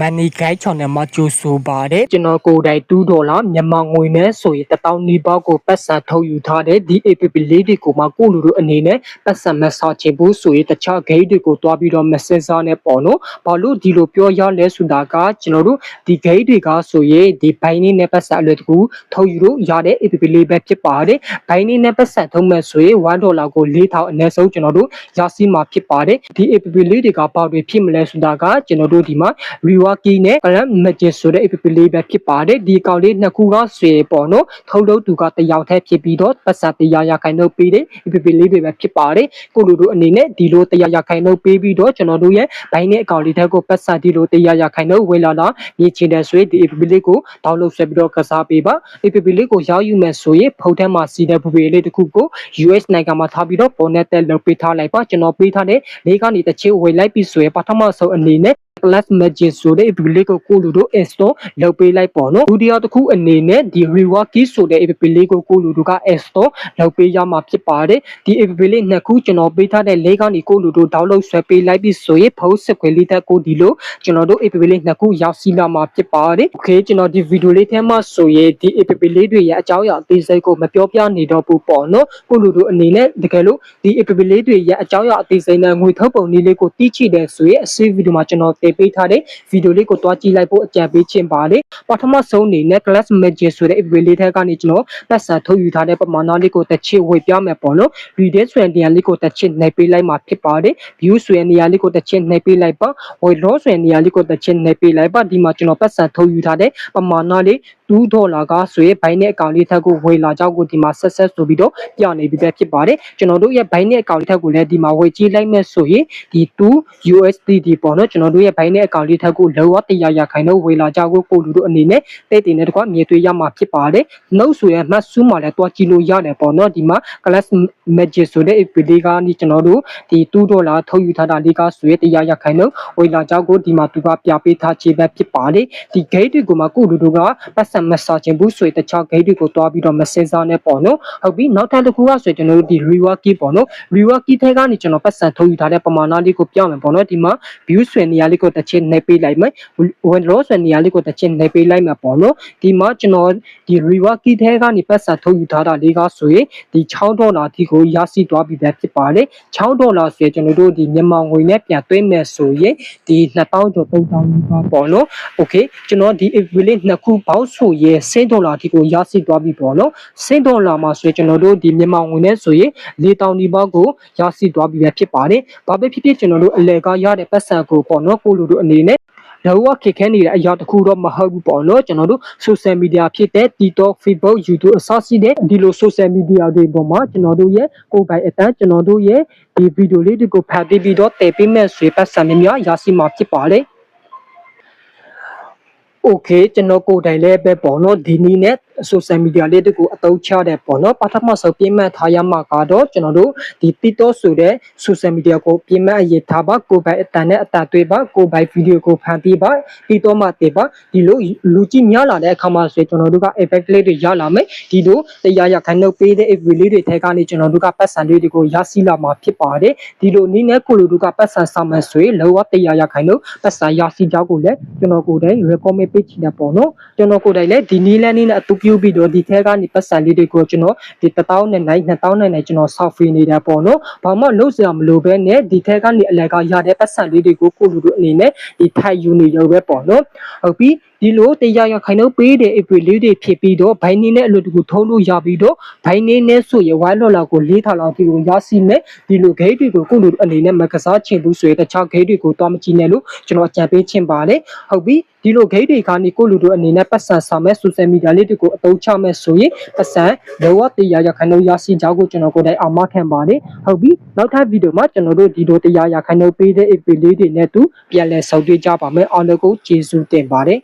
မန်နီဂိုင်းချောင်းနဲ့မကြိုးဆိုပါတယ်ကျွန်တော်ကိုယ်တိုင်2ဒေါ်လာမြန်မာငွေနဲ့ဆိုရင်1000နီးပါးကိုပတ်စံထုတ်ယူထားတဲ့ဒီ APP လေးတွေကိုမှကိုလူတို့အနေနဲ့ပတ်စံမဆော့ချင်ဘူးဆိုရင်တခြား gate တွေကိုတွားပြီးတော့ message နဲ့ပေါ့နော်ဘာလို့ဒီလိုပြောရလဲဆိုတာကကျွန်တော်တို့ဒီ gate တွေကဆိုရင်ဒီဘိုင်းလေးနဲ့ပတ်စံအလွယ်တကူထုတ်ယူလို့ရတဲ့ APP လေးပဲဖြစ်ပါတယ်ဘိုင်းလေးနဲ့ပတ်စံထုတ်မဲ့ဆိုရင်1ဒေါ်လာကို4000အနည်းဆုံးကျွန်တော်တို့ရရှိမှာဖြစ်ပါတယ်ဒီ APP လေးတွေကဘာတွေဖြစ်မလဲဆိုတာကကျွန်တော်တို့ဒီမှာ Rewaki နဲ့ Grand Magic ဆိုတဲ့ APP လေးပဲဖြစ်ပါတယ်ဒီအကောင့်လေးနှစ်ခုကဆွေပေါ့နော်ထုတ်လို့သူကတယောက်တည်းဖြစ်ပြီးတော့ပတ်စံတရားရခိုင်တော့ပေးတဲ့ APP လေးတွေပဲဖြစ်ပါတယ်ကိုလူတို့အနေနဲ့ဒီလိုတရားရခိုင်တော့ပေးပြီးတော့ကျွန်တော်တို့ရဲ့ဘိုင်းနဲ့အကောင့်လေးတက်ကိုပတ်စံဒီလိုတရားရခိုင်တော့ဝေလာလာမြင်ချင်တဲ့ဆွေဒီ APP လေးကို download ဆွဲပြီးတော့ကစားပေးပါ APP လေးကိုရောက်ယူမယ်ဆိုရင်ဖုန်းထဲမှာစီတဲ့ APP လေးတစ်ခုကို US နိုင်ငံမှာထားပြီးတော့ bonnet တက်လုပ်ပေးထားလိုက်ပါကျွန်တော်ပေးထားတဲ့လေးကနေတစ်ချေဝေလိုက်ပြီးဆိုရင်ပထမဆုံးအနေနဲ့ plus magic ဆိုတဲ့ app လေးကိုကိုလူတို့ install လုပ်ပေးလိုက်ပေါ့နော်ဒုတိယတစ်ခုအနေနဲ့ဒီ reward key ဆိုတဲ့ app လေးကိုကိုလူတို့က install လုပ်ပေးရမှာဖြစ်ပါတယ်ဒီ app လေးနှစ်ခုကျွန်တော်ပေးထားတဲ့လေးကနေကိုလူတို့ download ဆွဲပေးလိုက်ပြီးဆိုရင်ဖုန်းစခွေလေးတက်ကိုဒီလိုကျွန်တော်တို့ app လေးနှစ်ခုရောက်စီလာမှာဖြစ်ပါတယ် okay ကျွန်တော်ဒီ video လေးထဲမှာဆိုရင်ဒီ app လေးတွေရဲ့အကြောင်းအရာအသေးစိတ်ကိုမပြောပြနေတော့ဘူးပေါ့နော်ကိုလူတို့အနေနဲ့တကယ်လို့ဒီ app လေးတွေရဲ့အကြောင်းအရာအသေးစိတ်နဲ့ငွေထုတ်ပုံလေးလေးကိုတီးချိတယ်ဆိုရင်အစေး video မှာကျွန်တော်တင်ပေးထားတဲ့ဗီဒီယိုလေးကိုတွားကြည့်လိုက်ဖို့အကြံပေးချင်ပါတယ်ပထမဆုံးအနေနဲ့ class magic ဆိုတဲ့ app လေးထဲကနေကျွန်တော်ပတ်စံထုတ်ယူထားတဲ့ပမာဏလေးကိုတစ်ချစ်ဝေပြမယ်ပေါ့နော် reading ဆိုတဲ့နေရာလေးကိုတစ်ချစ်နှိပ်ပေးလိုက်မှာဖြစ်ပါတယ် view ဆိုတဲ့နေရာလေးကိုတစ်ချစ်နှိပ်ပေးလိုက်ပါ weight loss ဆိုတဲ့နေရာလေးကိုတစ်ချစ်နှိပ်ပေးလိုက်ပါဒီမှာကျွန်တော်ပတ်စံထုတ်ယူထားတဲ့ပမာဏလေး 2ဒေါ်လာကဆိုရင်ဘိုင်းနဲ့အကောင့်လေးထက်ကိုဝေလာကြောက်ကိုဒီမှာဆက်ဆက်ဆိုပြီးတော့ပြနေပြီးပဲဖြစ်ပါတယ်ကျွန်တော်တို့ရဲ့ဘိုင်းနဲ့အကောင့်လေးထက်ကိုလည်းဒီမှာဝေကြည့်လိုက်မဲ့ဆိုရင်ဒီ2 USDT ပေါ့နော်ကျွန်တော်တို့ရဲ့ဘိုင်းနဲ့အကောင့်လေးထက်ကိုလောဝတရားရခိုင်တော့ဝေလာကြောက်ကိုကိုလူတို့အနေနဲ့တိတ်တင်တဲ့တကွာမြေသွေးရမှာဖြစ်ပါတယ်နှုတ်ဆိုရဲ့မှတ်စုမှာလည်းတွားကြည့်လို့ရတယ်ပေါ့နော်ဒီမှာ class magic ဆိုတဲ့ app လေးကနေကျွန်တော်တို့ဒီ2ဒေါ်လာထုတ်ယူထားတာလေးကဆိုရင်တရားရခိုင်တော့ဝေလာကြောက်ကိုဒီမှာသူကပြပေးထားခြေပဲဖြစ်ပါတယ်ဒီ gate တွေကိုမှကိုလူတို့ကပတ်စံမစာခြင်းဘူးဆိုရင်တခြား gate တွေကိုတွားပြီးတော့မစင်စားနဲ့ပေါ့နော်ဟုတ်ပြီနောက်ထပ်တစ်ခုကဆိုရင်ကျွန်တော်တို့ဒီ reward key ပေါ့နော် reward key ထဲကနေကျွန်တော်ပတ်စံထုတ်ယူထားတဲ့ပမာဏလေးကိုပြမယ်ပေါ့နော်ဒီမှာ view ဆွဲနေရာလေးကိုတစ်ချက်နှိပ်ပေးလိုက်မယ် withdraw ဆွဲနေရာလေးကိုတစ်ချက်နှိပ်ပေးလိုက်မယ်ပေါ့နော်ဒီမှာကျွန်တော်ဒီ reward key ထဲကနေပတ်စံထုတ်ယူထားတာလေးကဆိုရင်ဒီ6ဒေါ်လာဒီကိုရရှိသွားပြီပဲဖြစ်ပါတယ်6ဒေါ်လာဆိုရင်ကျွန်တော်တို့ဒီမြန်မာငွေနဲ့ပြန်သွင်းမယ်ဆိုရင်ဒီ2000ကျော်3000နီးပါးပေါ့နော် okay ကျွန်တော်ဒီ affiliate နှစ်ခုပေါင်းဆိုရင်10ဒေါ်လာဒီကိုရရှိသွားပြီပေါ့နော်10ဒေါ်လာမှာဆိုရင်ကျွန်တော်တို့ဒီမြန်မာငွေနဲ့ဆိုရင်4000နီးပါးကိုရရှိသွားပြီပဲဖြစ်ပါတယ်ဘာပဲဖြစ်ဖြစ်ကျွန်တော်တို့အလဲကရတဲ့ပတ်စံကိုပေါ့နော်ကိုလူတို့အနေနဲ့တော့ခက်ခဲနေတဲ့အရာတစ်ခုတော့မဟုတ်ဘူးပေါ့နော်ကျွန်တော်တို့ social media ဖြစ်တဲ့ TikTok, Facebook, YouTube အစရှိတဲ့ဒီလို social media တွေပေါ်မှာကျွန်တော်တို့ရဲ့ကိုယ်ပိုင်အတန်းကျွန်တော်တို့ရဲ့ဒီဗီဒီယိုလေးတွေကိုဖတ်ပြီးတော့တည်ပေးမဲ့ဆွေပတ်စံများများရရှိမှာဖြစ်ပါ တယ် okay ကျွန်တော်ကိုယ်တိုင်လည်းပဲပေါ့နော်ဒီနည်းနဲ့ social media လေးတကူအသုံးချတဲ့ပေါ့နော်ပထမဆုံးပြင်မှတ်ထားရမှာကတော့ကျွန်တော်တို့ဒီ TikTok ဆိုတဲ့ social media ကိုပြင်မှတ်အရေးထားပါကိုယ်ပိုင်အတန်နဲ့အတန်တွေးပါကိုယ်ပိုင် video ကိုဖန်တီးပါ TikTok မှာတည်ပါဒီလိုလူကြည့်များလာတဲ့အခါမှာဆိုရင်ကျွန်တော်တို့က effect လေးတွေရလာမယ်ဒီလိုတရားရခိုင်နှုတ်ပေးတဲ့ effect လေးတွေထဲကနေကျွန်တော်တို့ကပတ်စံလေးတွေကိုရရှိလာမှာဖြစ်ပါတယ်ဒီလိုနည်းနဲ့ကိုလူတို့ကပတ်စံဆောင်မယ်ဆိုရင်လောကတရားရခိုင်နှုတ်ပတ်စံရရှိကြောင်းကိုလည်းကျွန်တော်ကိုယ်တိုင် recommend ပေးချင်တယ်ပေါ့နော်ကျွန်တော်ကိုယ်တိုင်လည်းဒီနည်းလမ်းနည်းနဲ့အတူပြုပြီးတော့ဒီထဲကနေပတ်စံလေးတွေကိုကျွန်တော်ဒီ1000နဲ့နိုင်2000နဲ့နိုင်ကျွန်တော် software နေတာပေါ့နော်ဘာမှလုပ်စရာမလိုဘဲနဲ့ဒီထဲကနေအလကရတဲ့ပတ်စံလေးတွေကိုကိုလူတို့အနေနဲ့ဒီထိုက်ယူနေရောပဲပေါ့နော်ဟုတ်ပြီ ဒီလိုတရားရခိုင်တော့ပေးတဲ့ April လေးတွေဖြစ်ပြီးတော့ဘိုင်းနေနဲ့အလုပ်တကူထုံးလို့ရပြီးတော့ဘိုင်းနေနဲ့ဆိုရဝိုင်းလော်လာကို၄ထောင်လောက်ဒီကိုရရှိမယ်ဒီလို gate တွေကိုကိုလူတို့အနေနဲ့မကစားချင်ဘူးဆိုရင်တခြား gate တွေကိုသွားမကြည့်နဲ့လို့ကျွန်တော်အကြံပေးချင်ပါတယ်ဟုတ်ပြီဒီလို gate တွေကနေကိုလူတို့အနေနဲ့ပတ်စံဆောင်မဲ့ social media လေးတွေကိုအသုံးချမဲ့ဆိုရင်ပတ်စံလောကတရားရခိုင်တော့ရရှိကြောင်းကိုကျွန်တော်ကိုယ်တိုင်အမခံပါတယ်ဟုတ်ပြီနောက်ထပ်ဗီဒီယိုမှာကျွန်တော်တို့ဒီလိုတရားရခိုင်တော့ပေးတဲ့ April လေးတွေနဲ့တူပြန်လည်ဆုံတွေ့ကြပါမယ်အားလုံးကိုကျေးဇူးတင်ပါတယ်